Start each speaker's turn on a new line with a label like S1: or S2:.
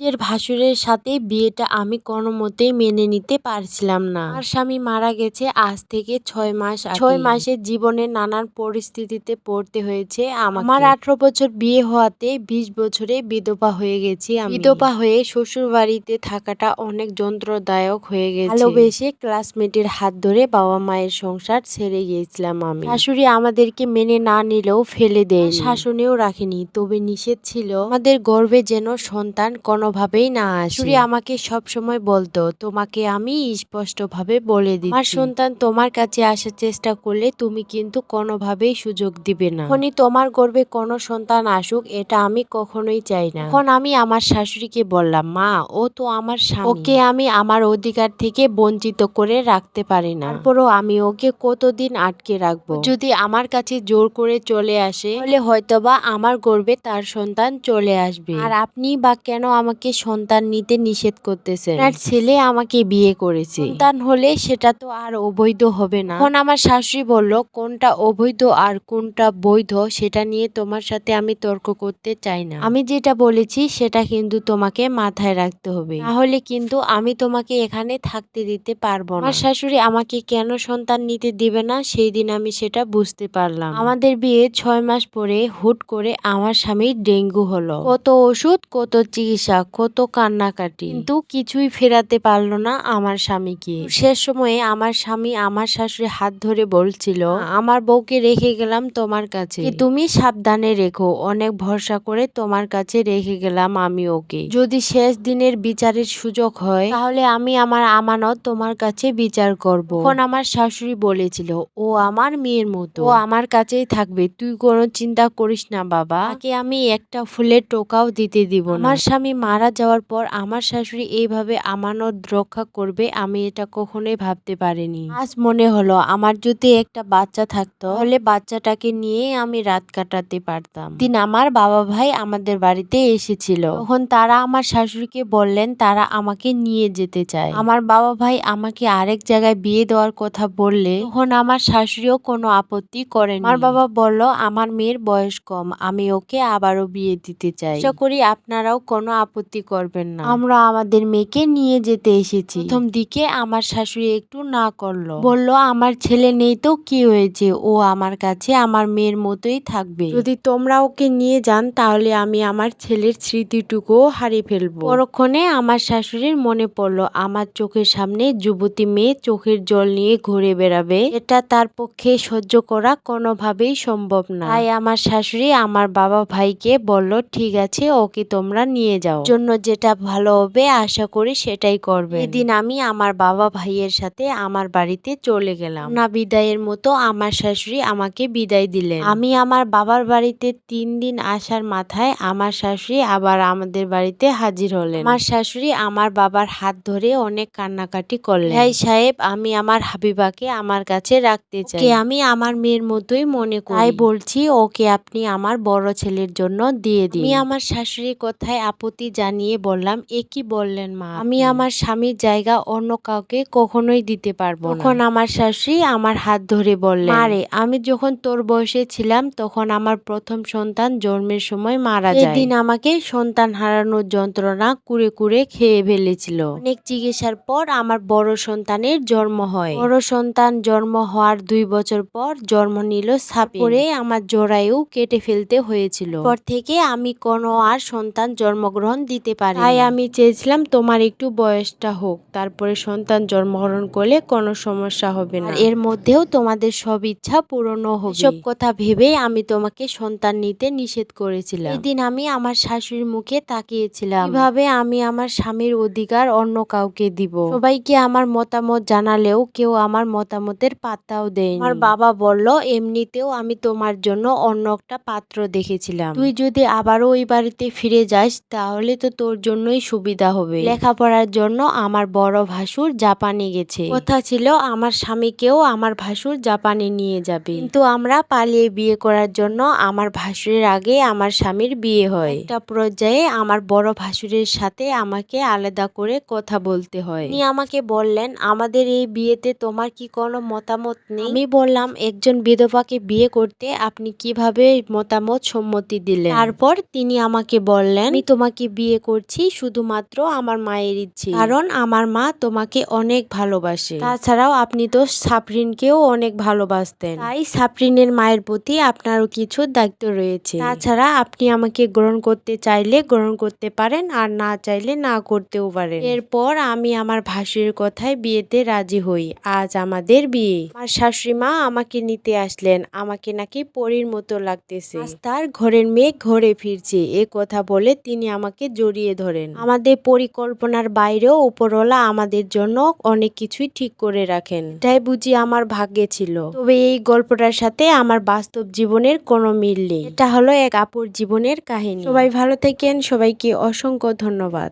S1: নিজের ভাসুরের সাথে বিয়েটা আমি কোনো মতেই মেনে নিতে পারছিলাম না। আর স্বামী মারা গেছে আজ থেকে ছয় মাস ছয় মাসের জীবনে নানান পরিস্থিতিতে পড়তে হয়েছে আমার আঠারো বছর বিয়ে হওয়াতে বিশ বছরে বিধবা হয়ে গেছি বিধবা হয়ে শ্বশুর বাড়িতে থাকাটা অনেক যন্ত্রদায়ক হয়ে গেছে। ভালোবেসে ক্লাসমেটের হাত ধরে বাবা মায়ের সংসার ছেড়ে গিয়েছিলাম আমি। শাশুড়ি আমাদেরকে মেনে না নিলেও ফেলে দেয় শাসনেও রাখেনি, তবে নিষেধ ছিল। আমাদের গর্বে যেন সন্তান কোনোভাবেই না আসে। আমাকে সব সময় বলতো তোমাকে আমি স্পষ্টভাবে বলে দিই আমার সন্তান তোমার কাছে আসার চেষ্টা করলে তুমি কিন্তু কোনোভাবেই সুযোগ দিবে না। এখনই তোমার গর্বে কোনো সন্তান আসুক এটা আমি কখনোই চাই না। এখন আমি আমার শাশুড়িকে বললাম মা ও তো আমার স্বামী। ওকে আমি আমার অধিকার থেকে বঞ্চিত করে রাখতে পারি না। তারপরও আমি ওকে কতদিন আটকে রাখব? যদি আমার কাছে জোর করে চলে আসে তাহলে হয়তোবা আমার গর্বে তার সন্তান চলে আসবে। আর আপনি বা কেন আমাকে সন্তান নিতে নিষেধ করতেছেন। আপনার ছেলে আমাকে বিয়ে করেছে। সন্তান হলে সেটা তো আর অবৈধ হবে না। এখন আমার শাশুড়ি বলল কোনটা অবৈধ আর কোনটা বৈধ সেটা নিয়ে তোমার সাথে আমি তর্ক করতে চাই না। আমি যেটা বলেছি সেটা কিন্তু তোমাকে মাথায় রাখতে হবে। তাহলে কিন্তু আমি তোমাকে এখানে থাকতে দিতে পারব না। আমার শাশুড়ি আমাকে কেন সন্তান নিতে দিবে না সেই দিন আমি সেটা বুঝতে পারলাম। আমাদের বিয়ে ছয় মাস পরে হুট করে আমার স্বামীর ডেঙ্গু হলো। কত ওষুধ কত চিকিৎসা কত কান্নাকাটি। কিন্তু কিছুই ফেরাতে পারল না আমার স্বামীকে। শেষ সময়ে আমার স্বামী আমার শাশুড়ি হাত ধরে বলছিল আমার বউকে রেখে গেলাম তোমার কাছে। তুমি সাবধানে রেখো অনেক ভরসা করে তোমার কাছে রেখে গেলাম আমি ওকে। যদি শেষ দিনের বিচারের সুযোগ হয় তাহলে আমি আমার আমানত তোমার কাছে বিচার করব। তখন আমার শাশুড়ি বলেছিল ও আমার মেয়ের মতো। ও আমার কাছেই থাকবে। তুই কোনো চিন্তা করিস না বাবা। তাকে আমি একটা ফুলের টোকাও দিতে দিব না। আমার স্বামী মারা যাওয়ার পর আমার শাশুড়ি এইভাবে আমানত রক্ষা করবে আমি এটা কখনোই ভাবতে পারিনি। আজ মনে হলো আমার যদি একটা বাচ্চা থাকতো, তাহলে বাচ্চাটাকে নিয়ে আমি রাত কাটাতে পারতাম। দিন আমার বাবা ভাই আমাদের বাড়িতে এসেছিল। তখন তারা আমার শাশুড়িকে বললেন, তারা আমাকে নিয়ে যেতে চায়। আমার বাবা ভাই আমাকে আরেক জায়গায় বিয়ে দেওয়ার কথা বললে, তখন আমার শাশুড়িও কোনো আপত্তি করেন। আমার বাবা বলল, আমার মেয়ের বয়স কম, আমি ওকে আবারও বিয়ে দিতে চাই। আশা করি আপনারাও কোনো আপত্তি করবেন না। আমরা আমাদের মেয়েকে নিয়ে যেতে এসেছি। প্রথম দিকে আমার শাশুড়ি একটু না করল। বলল আমার ছেলে নেই তো কি হয়েছে? ও আমার কাছে আমার মেয়ের মতোই থাকবে। যদি তোমরা ওকে নিয়ে যান তাহলে আমি আমার ছেলের স্মৃতিটুকুও হারিয়ে ফেলব। পরক্ষণে আমার শাশুড়ির মনে পড়ল আমার চোখের সামনে যুবতী মেয়ে চোখের জল নিয়ে ঘুরে বেড়াবে। এটা তার পক্ষে সহ্য করা কোনোভাবেই সম্ভব না। তাই আমার শাশুড়ি আমার বাবা ভাইকে বলল ঠিক আছে ওকে তোমরা নিয়ে যাও। জন্য যেটা ভালো হবে আশা করি সেটাই করবে এদিন আমি আমার বাবা ভাইয়ের সাথে আমার বাড়িতে চলে গেলাম। না বিদায়ের মতো আমার শাশুড়ি আমাকে বিদায় দিলেন। আমি আমার বাবার বাড়িতে তিন দিন আসার মাথায় আমার শাশুড়ি আবার আমাদের বাড়িতে হাজির হলেন। আমার শাশুড়ি আমার বাবার হাত ধরে অনেক কান্নাকাটি করলেন। ভাই সাহেব আমি আমার হাবিবাকে আমার কাছে রাখতে চাই। আমি আমার মেয়ের মতোই মনে করি। তাই বলছি ওকে আপনি আমার বড় ছেলের জন্য দিয়ে দিন। আমি আমার শাশুড়ির কথায় আপত্তি জানিয়ে বললাম এ কি বললেন মা আমি আমার স্বামীর জায়গা অন্য কাউকে কখনোই দিতে পারব তখন আমার শাশুড়ি আমার হাত ধরে বললেন আরে আমি যখন তোর বয়সে ছিলাম তখন আমার প্রথম সন্তান জন্মের সময় মারা যায়। সেদিন আমাকে সন্তান হারানোর যন্ত্রণা কুড়ে কুড়ে খেয়ে ফেলেছিল। অনেক চিকিৎসার পর আমার বড় সন্তানের জন্ম হয়। বড় সন্তান জন্ম হওয়ার দুই বছর পর জন্ম নিল সাপে করে আমার জরায়ু কেটে ফেলতে হয়েছিল। পর থেকে আমি কোনো আর সন্তান জন্মগ্রহণ দিতে পারি তাই আমি চেয়েছিলাম তোমার একটু বয়সটা হোক তারপরে সন্তান জন্মগ্রহণ করলে কোনো সমস্যা হবে না। এর মধ্যেও তোমাদের সব ইচ্ছা পূরণও হবে। সব কথা ভেবে আমি তোমাকে সন্তান নিতে নিষেধ করেছিলাম। এদিন আমি আমার শাশুড়ির মুখে তাকিয়েছিলাম। কীভাবে আমি আমার স্বামীর অধিকার অন্য কাউকে দিব? সবাইকে আমার মতামত জানালেও কেউ আমার মতামতের পাত্তাও দেয় আমার বাবা বলল এমনিতেও আমি তোমার জন্য অন্য একটা পাত্র দেখেছিলাম। তুই যদি আবারও ওই বাড়িতে ফিরে যাস তাহলে তো তোর জন্যই সুবিধা হবে। লেখাপড়ার জন্য আমার বড় ভাসুর জাপানে গেছে। কথা ছিল আমার স্বামীকেও আমার ভাসুর জাপানে নিয়ে যাবে। কিন্তু আমরা পালিয়ে বিয়ে করার জন্য আমার ভাসুরের আগে আমার স্বামীর বিয়ে হয়। একটা পর্যায়ে আমার বড় ভাসুরের সাথে আমাকে আলাদা করে কথা বলতে হয়। উনি আমাকে বললেন, আমাদের এই বিয়েতে তোমার কি কোনো মতামত নেই? আমি বললাম, একজন বিধবাকে বিয়ে করতে আপনি কীভাবে মতামত সম্মতি দিলেন? তারপর তিনি আমাকে বললেন, আমি তোমাকে বিয়ে বিয়ে করছি শুধুমাত্র আমার মায়ের ইচ্ছে। কারণ আমার মা তোমাকে অনেক ভালোবাসে। তাছাড়াও আপনি তো সাফরিনকেও অনেক ভালোবাসতেন। তাই সাফরিনের মায়ের প্রতি আপনারও কিছু দায়িত্ব রয়েছে। তাছাড়া আপনি আমাকে গ্রহণ করতে চাইলে গ্রহণ করতে পারেন আর না চাইলে না করতেও পারেন। এরপর আমি আমার ভাসুরের কথায় বিয়েতে রাজি হই। আজ আমাদের বিয়ে। আমার শাশুড়ি মা আমাকে নিতে আসলেন। আমাকে নাকি পরীর মতো লাগতেছে। তার ঘরের মেয়ে ঘরে ফিরছে। এ কথা বলে তিনি আমাকে জড়িয়ে ধরেন। আমাদের পরিকল্পনার বাইরেও উপরওয়ালা আমাদের জন্য অনেক কিছুই ঠিক করে রাখেন। তাই বুঝি আমার ভাগ্যে ছিল। তবে এই গল্পটার সাথে আমার বাস্তব জীবনের কোনো মিল নেই। এটা হলো এক আপুর জীবনের কাহিনী। সবাই ভালো থাকেন। সবাইকে অসংখ্য ধন্যবাদ।